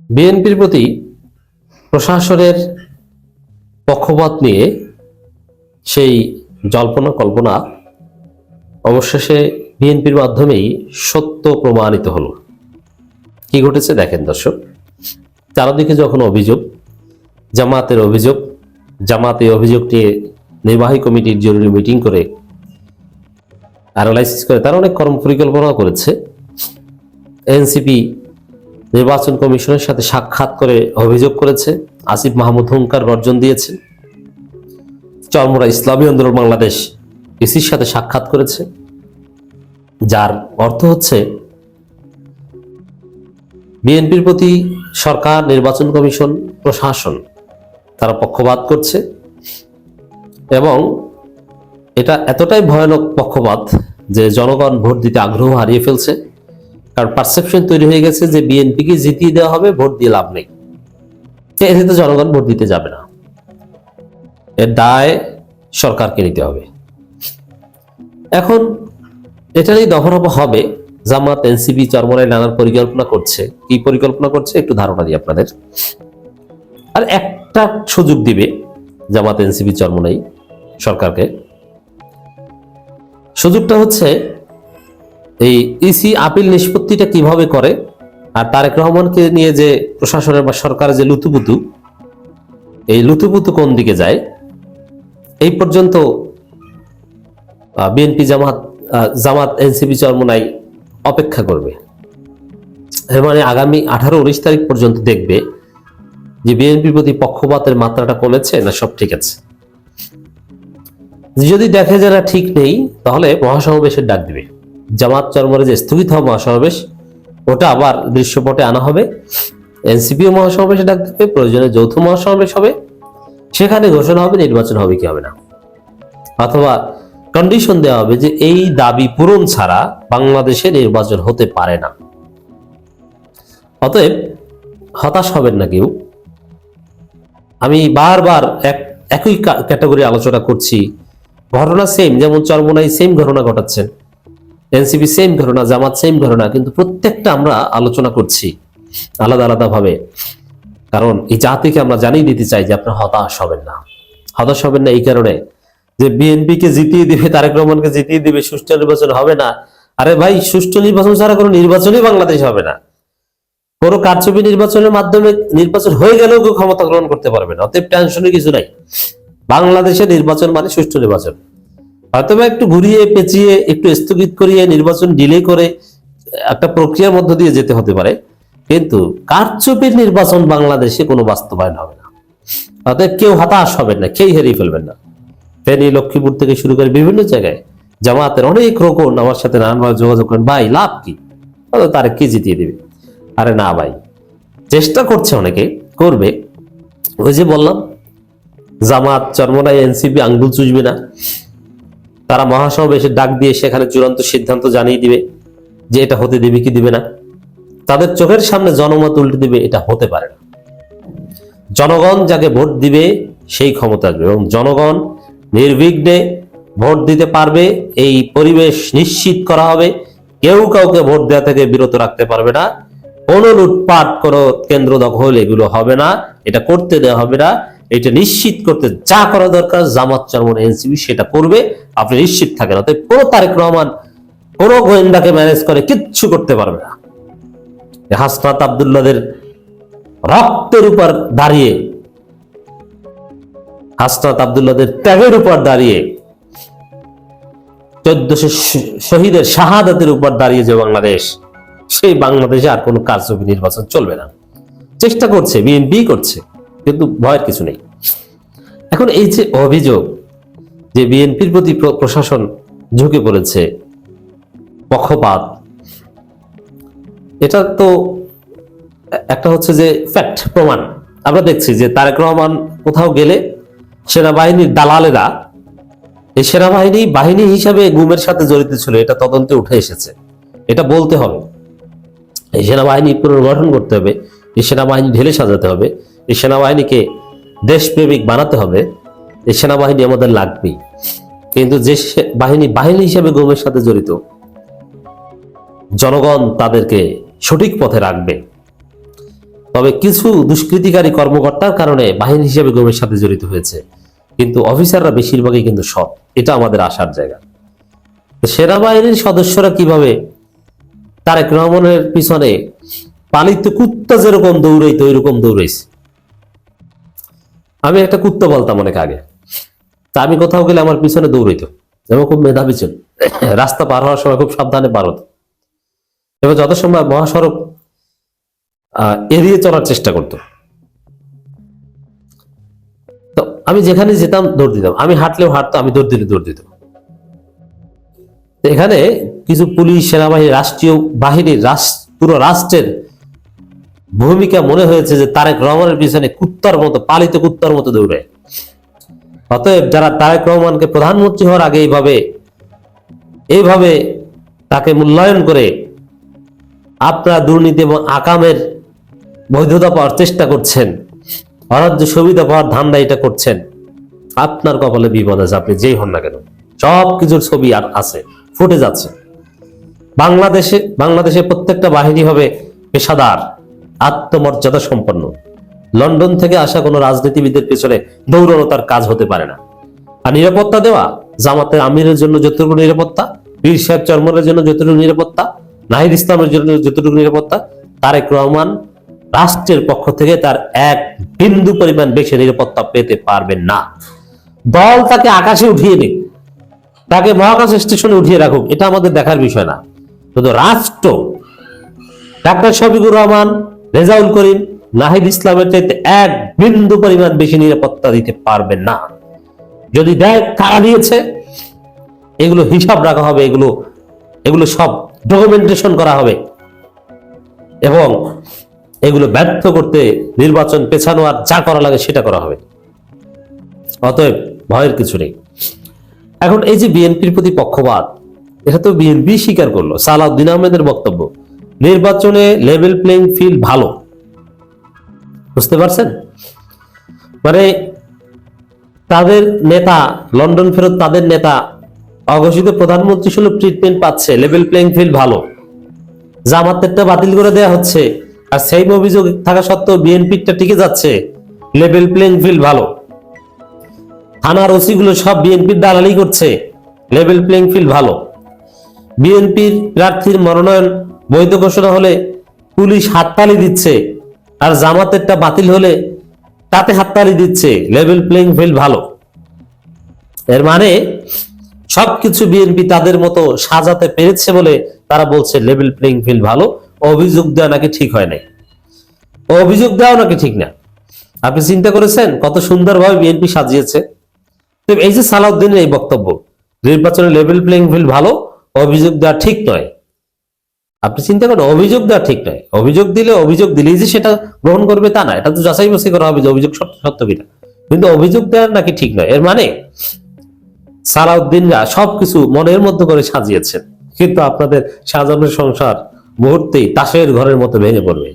বিএনপির প্রতি প্রশাসনের পক্ষপাত নিয়ে সেই জল্পনা কল্পনা অবশেষে বিএনপির মাধ্যমেই সত্য প্রমাণিত হলো। কি ঘটেছে দেখেন দর্শক, চারদিকে যখন অভিযোগ, জামাতের অভিযোগ, জামাত অভিযোগ নিয়ে নির্বাহী কমিটির জরুরি মিটিং করে অ্যানালাইসিস করে, তারা অনেক কর্ম পরিকল্পনা করেছে। এনসিপি নির্বাচন কমিশনের সাথে সাক্ষাৎ করে অভিযোগ করেছে। আসিফ মাহমুদ হুঙ্কার গর্জন দিয়েছে। চরমোরা ইসলামী আন্দোলন বাংলাদেশ ইসির সাথে সাক্ষাৎ করেছে। যার অর্থ হচ্ছে, বিএনপির প্রতি সরকার, নির্বাচন কমিশন, প্রশাসন তারা পক্ষপাত করছে এবং এটা এতটাই ভয়ানক পক্ষপাত যে জনগণ ভোট দিতে আগ্রহ হারিয়ে ফেলছে। কারণ পারসেপশন তৈরি হয়ে গেছে যে বিএনপিকে জিতিয়ে দেওয়া হবে, ভোট দিয়ে লাভ নেই। এতে তো জনগণ ভোট দিতে যাবে না। এর দায় সরকারকে নিতে হবে। এখন এটা নিয়ে হবে। জামাত এনসিবি চরমরায় নানান পরিকল্পনা করছে। কি পরিকল্পনা করছে? একটু ধারণা দিই আপনাদের। আর একটা সুযোগ দিবে জামাত এনসিবি চরমনাই সরকারকে। সুযোগটা হচ্ছে এই ইসি আপিল নিষ্পত্তিটা কীভাবে করে? আর তারেক রহমানকে নিয়ে যে প্রশাসনের বা সরকারের যে লুতুপুতু, এই লুতুপুতু কোন দিকে যায়? এই পর্যন্ত বিএনপি জামাত জামাত এনসিপি চরমনাই অপেক্ষা করবে। এর মানে আগামী আঠারো উনিশ তারিখ পর্যন্ত দেখবে যে বিএনপির প্রতি পক্ষপাতের মাত্রাটা কমেছে না সব ঠিক আছে। যদি দেখে যে না ঠিক নেই, তাহলে মহাসমাবেশের ডাক দিবে। জামাত চরমরে যে স্থগিত হওয়া মহাসমাবেশ, ওটা আবার দৃশ্যপটে আনা হবে। এনসিপিও মহাসমাবেশে ডাক দেবে, প্রয়োজনে যৌথ মহাসমাবেশ হবে। সেখানে ঘোষণা হবে নির্বাচন হবে কি হবে না। অথবা কন্ডিশন দেওয়া হবে যে এই দাবি পূরণ ছাড়া বাংলাদেশে নির্বাচন হতে পারে না। অতএব হতাশ হবেন না কেউ। আমি বারবার এক, একই ক্যাটাগরি আলোচনা করছি। ঘটনা সেম যেমন চরমোনাই সেম ঘটনা ঘটাচ্ছেন এনসিপি সেম ঘটনা, জামাত সেম ঘটনা, কিন্তু প্রত্যেকটা আমরা আলোচনা করছি আলাদা আলাদা ভাবে কারণ এই জাতিকে আমরা জানিয়ে দিতে চাই যে আপনারা হতাশ হবেন না। হতাশ হবেন না এই কারণে যে বিএনপি কে জিতিয়ে দিবে, তারেক রহমানকে জিতিয়ে দিবে, সুষ্ঠু নির্বাচন হবে না। আরে ভাই, সুষ্ঠু নির্বাচন ছাড়া কোনো নির্বাচনই বাংলাদেশ হবে না। কোনো কারচুপি নির্বাচনের মাধ্যমে নির্বাচন হয়ে গেলেও কেউ ক্ষমতা গ্রহণ করতে পারবে না। অতএব টেনশনের কিছু নাই। বাংলাদেশে নির্বাচন মানে সুষ্ঠু নির্বাচন। হয়তোবা একটু ঘুরিয়ে, পেঁচিয়ে, একটু স্থগিত করিয়ে, নির্বাচন ডিলে করে একটা প্রক্রিয়ার মধ্য দিয়ে যেতে হতে পারে। কিন্তু কারচুপির নির্বাচন বাংলাদেশে কোনো বাস্তবায়ন হবে না। অতএব কেউ হতাশ হবেন না, কেউ হারিয়ে ফেলবেন না। ফেনী লক্ষ্মীপুর থেকে শুরু করে বিভিন্ন জায়গায় জামাতের অনেক রকম আমার সাথে নানানভাবে যোগাযোগ করেন, ভাই, লাভ কি? তারা কি জিতিয়ে দিবে। আরে না, ভাই, চেষ্টা করছে অনেকে, করবে। ওই যে বললাম জামাত চরমনাই এনসিপি আঙ্গুল চুষবে না। তারা মহাসমাবেশের ডাক দিয়ে সেখানে চূড়ান্ত সিদ্ধান্ত জানিয়ে দিবে যে এটা হতে দিবে কি দিবে না। তাদের চোখের সামনে জনমত উল্টে দিবে, এটা হতে পারে না। জনগণ যাকে ভোট দিবে, সেই ক্ষমতা আসবে এবং জনগণ নির্বিঘ্নে ভোট দিতে পারবে, এই পরিবেশ নিশ্চিত করা হবে। কেউ কাউকে ভোট দেওয়া থেকে বিরত রাখতে পারবে না। কোনো লুটপাট, কোনো কেন্দ্র দখল এগুলো হবে না। এটা করতে দেওয়া হবে না। এটা নিশ্চিত করতে যা করা দরকার, জামাত চরমন এনসিবি সেটা করবে, আপনি নিশ্চিত থাকেন। অতএব কোনো তারেক রহমান, কোনো গোয়েন্দাকে ম্যানেজ করে কিচ্ছু করতে পারবে না। হাসনাত আবদুল্লাদের রক্তের উপর দাঁড়িয়ে, হাসনাত আবদুল্লাদের ত্যাগের উপর দাঁড়িয়ে, চোদ্দশো শহীদের শাহাদাতের উপর দাঁড়িয়ে যে বাংলাদেশ, সেই বাংলাদেশে আর কোনো কারচুপি নির্বাচন চলবে না। চেষ্টা করছে, বিএনপি করছে। কিন্তু ভয়ের কিছু নেই। এখন এই যে অভিযোগ যে বিএনপির প্রতি প্রশাসন ঝুঁকে পড়েছে, পক্ষপাত, এটা তো একটা হচ্ছে যে ফ্যাক্ট প্রমাণ। আমরা দেখছি যে তারেক রহমান কোথাও গেলে সেনাবাহিনীর দালালেরা এই সেনাবাহিনী বাহিনী হিসাবে গুমের সাথে জড়িত ছিল, এটা তদন্তে উঠে এসেছে। এটা বলতে হবে। এই সেনাবাহিনী পুনর্গঠন করতে হবে, এই সেনাবাহিনী ঢেলে সাজাতে হবে। এই সেনাবাহিনীকে দেশপ্রেমিক বানাতে হবে, এই সেনাবাহিনী আমাদের লাগবেই। কিন্তু যে বাহিনী বাহিনী হিসেবে গুমের সাথে জড়িত, জনগণ তাদেরকে সঠিক পথে রাখবে। তবে কিছু দুষ্কৃতিকারী কর্মকর্তার কারণে বাহিনী হিসেবে গুমের সাথে জড়িত হয়েছে, কিন্তু অফিসাররা বেশিরভাগই কিন্তু সৎ। এটা আমাদের আসার জায়গা। সেনাবাহিনীর সদস্যরা কীভাবে তারেক রহমানের পিছনে পালিত কুত্তা যেরকম দৌড়াইতো, ওইরকম দৌড়াইছে। আমি একটা কুত্তা বলতাম অনেক আগে। তা আমি কোথাও গেলে আমার পিছনে দৌড়াইতো। এবং খুব মেধাবী ছিল। রাস্তা পার হওয়ার সময় খুব সাবধানে পার হতো। এবং যত সময় মহাসড়ক এড়িয়ে চলার চেষ্টা করতো। তো আমি যেখানে যেতাম, দৌড় দিতাম। আমি হাঁটলেও হাঁটতো আমি দৌড় দিলে দৌড় দিতাম। এখানে কিছু পুলিশ, সেনাবাহিনী, রাষ্ট্রীয় বাহিনীর পুরো রাষ্ট্রের ভূমিকা মনে হয়েছে যে তারেক রহমানের পিছনে কুত্তার মতো, পালিত কুত্তার মতো দৌড়ে। অতএব যারা তারেক রহমানকে প্রধানমন্ত্রী হওয়ার আগে এইভাবে এইভাবে তাকে মূল্যায়ন করে আপনারা দুর্নীতি এবং আকামের বৈধতা পাওয়ার চেষ্টা করছেন, অরাজ্য সুবিধা পাওয়ার ধান্দা এটা করছেন, আপনার কপালে বিপদ আছে, আপনি যেই হন না কেন। সব কিছুর ছবি আর আছে ফুটে যাচ্ছে বাংলাদেশে বাংলাদেশে প্রত্যেকটা বাহিনী হবে পেশাদার। আত্মমর্যাদা সম্পন্ন। লন্ডন থেকে আসা কোনো রাজনীতিবিদের পেছনে দৌড়ানো তার কাজ হতে পারে না। আর নিরাপত্তা দেওয়া, জামাতের আমিরের জন্য যতটুকু নিরাপত্তা বীর সাহেব চর্মনের জন্য যতটুকু নিরাপত্তা, নাহিদ ইসলামের জন্য যতটুকু নিরাপত্তা, তারেক রহমান রাষ্ট্রের পক্ষ থেকে তার এক বিন্দু পরিমাণ বেশি নিরাপত্তা পেতে পারবেন না। দল তাকে আকাশে উঠিয়ে নিক, তাকে মহাকাশ স্টেশনে উঠিয়ে রাখুক, এটা আমাদের দেখার বিষয় না। শুধু রাষ্ট্র, ডাক্তার শফিকুর রহমান রেজাউল করিম নাহিদ ইসলামের চাইতে এক বিন্দু পরিমাণ বেশি নিরাপত্তা দিতে পারবেন না। যদি দেয়, কারা দিয়েছে? এগুলো হিসাব রাখা হবে, এগুলো এগুলো সব ডকুমেন্টেশন করা হবে। এবং এগুলো ব্যর্থ করতে নির্বাচন পেছানো আর যা করা লাগে সেটা করা হবে। অতএব ভয়ের কিছু নেই। এখন এই যে বিএনপির প্রতি পক্ষপাত, এটা তো বিএনপি স্বীকার করল, সালাউদ্দিন আহমেদের বক্তব্য। নির্বাচনে লেভেল প্লেইং ফিল্ড ভালো। বুঝতে পারছেন? মানে তাদের নেতা, লন্ডন ফেরত তাদের নেতা, অঘোষিত প্রধানমন্ত্রী সুলভ ট্রিটমেন্ট পাচ্ছে লেভেল প্লেইং ফিল্ড ভালো। জামাতেরটা বাতিল করে দেয়া হচ্ছে, আর সেই অভিযোগ থাকা সত্ত্বেও বিএনপিটা টিকে যাচ্ছে লেভেল প্লেইং ফিল্ড ভালো। থানার ওসি গুলো সব বিএনপির দালালি করছে লেভেল প্লেইং ফিল্ড ভালো। বিএনপির প্রার্থীর মনোনয়ন বৈধ ঘোষণা হলে পুলিশ হাততালি দিচ্ছে আর জামাতেরটা বাতিল হলে তাতে হাততালি দিচ্ছে। লেভেল প্লেইং ফিল্ড ভালো। এর মানে সবকিছু বিএনপি তাদের মতো সাজাতে পেরেছে বলে তারা বলছে লেভেল প্লেইং ফিল্ড ভালো, অভিযোগ দেওয়া নাকি ঠিক হয় নাই। অভিযোগ দেওয়া নাকি ঠিক না। আপনি চিন্তা করেছেন কত সুন্দরভাবে বিএনপি সাজিয়েছে। এই যে সালাউদ্দিনের এই বক্তব্য, নির্বাচনে লেভেল প্লেইং ফিল্ড ভালো, অভিযোগ দেওয়া ঠিক নয়। আপনি চিন্তা করেন, অভিযোগ দেওয়া ঠিক নয় অভিযোগ দিলে অভিযোগ দিলেই যে সেটা গ্রহণ করবে তা না, এটা তো যাচাই বাছাই করা হবে যে অভিযোগ সত্য কিনা। কিন্তু অভিযোগ দেওয়ার নাকি ঠিক নয় এর মানে সালাউদ্দিনরা সবকিছু মনের মধ্যে করে সাজিয়েছেন। কিন্তু আপনাদের সাজানোর সংসার মুহূর্তেই তাসের ঘরের মতো ভেঙে পড়বে।